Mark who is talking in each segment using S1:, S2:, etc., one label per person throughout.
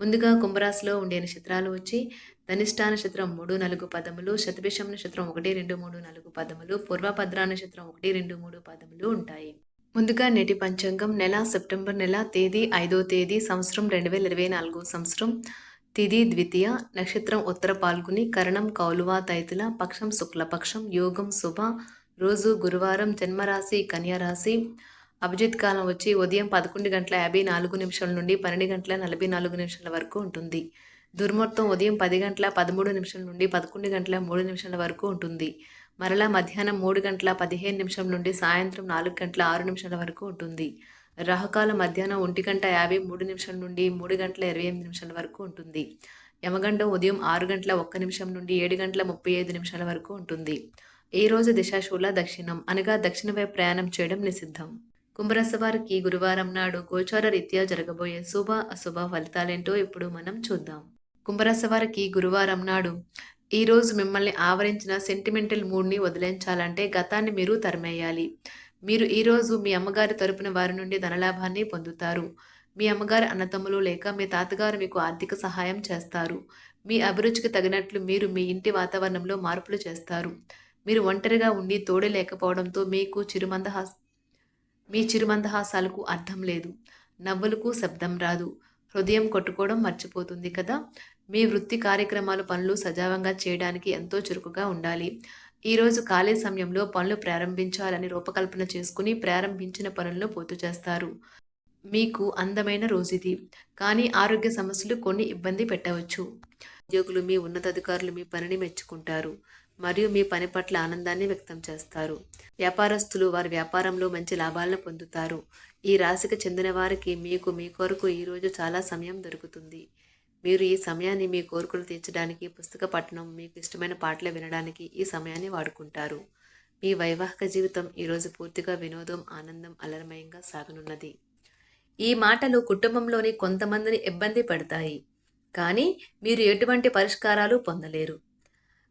S1: ముందుగా కుంభరాశిలో ఉండే నక్షత్రాలు వచ్చి ధనిష్టా నక్షత్రం మూడు నాలుగు పదములు శతభిషం నక్షత్రం ఒకటి రెండు మూడు నాలుగు పదములు పూర్వభద్రా నక్షత్రం ఒకటి రెండు మూడు పదములు ఉంటాయి. ముందుగా నేటి పంచాంగం నెల సెప్టెంబర్ నెల తేదీ ఐదో తేదీ సంవత్సరం రెండు వేల ఇరవై నాలుగో సంవత్సరం. తిది ద్వితీయ నక్షత్రం ఉత్తర పాల్గొని కరణం కౌలువ తైతుల పక్షం శుక్లపక్షం యోగం శుభ. రోజు గురువారం జన్మరాశి కన్యారాశి అభిజిత్ కాలం వచ్చి ఉదయం పదకొండు గంటల యాభై నాలుగు నిమిషాల నుండి పన్నెండు గంటల నలభై నాలుగు నిమిషాల వరకు ఉంటుంది. దుర్ముహూర్తం ఉదయం పది గంటల పదమూడు నిమిషాల నుండి పదకొండు గంటల మూడు నిమిషాల వరకు ఉంటుంది. మరలా మధ్యాహ్నం మూడు గంటల పదిహేను నిమిషం నుండి సాయంత్రం నాలుగు గంటల ఆరు నిమిషాల వరకు ఉంటుంది. రాహుకాల మధ్యాహ్నం ఒంటి గంట యాభై మూడు నిమిషాల నుండి మూడు గంటల ఇరవై ఎనిమిది నిమిషాల వరకు ఉంటుంది. యమగండం ఉదయం ఆరు గంటల ఒక్క నిమిషం నుండి ఏడు గంటల ముప్పై ఐదు నిమిషాల వరకు ఉంటుంది. ఈ రోజు దిశాశూల దక్షిణం అనగా దక్షిణ వైపు ప్రయాణం చేయడం నిషిద్ధం. కుంభరాశి వారికి గురువారం నాడు గోచార రీత్యా జరగబోయే శుభ అశుభ ఫలితాలేంటో ఇప్పుడు మనం చూద్దాం. కుంభరాశి వారికి గురువారం నాడు ఈరోజు మిమ్మల్ని ఆవరించిన సెంటిమెంటల్ మూడ్ని వదిలించాలంటే గతాన్ని మీరు తరిమేయాలి. మీరు ఈరోజు మీ అమ్మగారి తరపున వారి నుండి ధనలాభాన్ని పొందుతారు. మీ అమ్మగారి అన్నతమ్ములు లేక మీ తాతగారు మీకు ఆర్థిక సహాయం చేస్తారు. మీ అభిరుచికి తగినట్లు మీరు మీ ఇంటి వాతావరణంలో మార్పులు చేస్తారు. మీరు ఒంటరిగా ఉండి తోడే లేకపోవడంతో మీకు చిరుమంద మీ చిరుమందహాసాలకు అర్థం లేదు. నవ్వులకు శబ్దం రాదు. హృదయం కొట్టుకోవడం మర్చిపోతుంది కదా? మీ వృత్తి కార్యక్రమాలు పనులు సజావంగా చేయడానికి ఎంతో చురుకుగా ఉండాలి. ఈరోజు ఖాళీ సమయంలో పనులు ప్రారంభించాలని రూపకల్పన చేసుకుని ప్రారంభించిన పనులను పూర్తి చేస్తారు. మీకు అందమైన రోజుది. కానీ ఆరోగ్య సమస్యలు కొన్ని ఇబ్బంది పెట్టవచ్చు. ఉద్యోగులు మీ ఉన్నతాధికారులు మీ పనిని మెచ్చుకుంటారు. మరియు మీ పని పట్ల ఆనందాన్ని వ్యక్తం చేస్తారు. వ్యాపారస్తులు వారి వ్యాపారంలో మంచి లాభాలను పొందుతారు. ఈ రాశికి చెందిన వారికి మీకు మీ కొరకు ఈరోజు చాలా సమయం దొరుకుతుంది. మీరు ఈ సమయాన్ని మీ కోరికలు తీర్చడానికి పుస్తక పఠనం మీకు ఇష్టమైన పాటలు వినడానికి ఈ సమయాన్ని వాడుకుంటారు. మీ వైవాహిక జీవితం ఈరోజు పూర్తిగా వినోదం ఆనందం అలరమయంగా సాగనున్నది. ఈ మాటలు కుటుంబంలోని కొంతమందిని ఇబ్బంది పెడతాయి. కానీ మీరు ఎటువంటి పరిష్కారాలు పొందలేరు.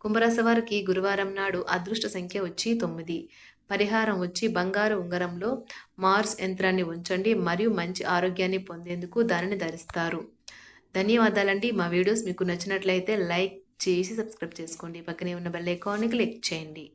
S1: కుంభరాశి వారికి గురువారం నాడు అదృష్ట సంఖ్య వచ్చి తొమ్మిది. పరిహారం వచ్చి బంగారు ఉంగరంలో మార్స్ యంత్రాన్ని ఉంచండి మరియు మంచి ఆరోగ్యాన్ని పొందేందుకు దానిని ధరిస్తారు. ధన్యవాదాలండి. మా వీడియోస్ మీకు నచ్చినట్లయితే లైక్ చేసి సబ్స్క్రైబ్ చేసుకోండి. పక్కనే ఉన్న బెల్ ఐకాన్ని క్లిక్ చేయండి.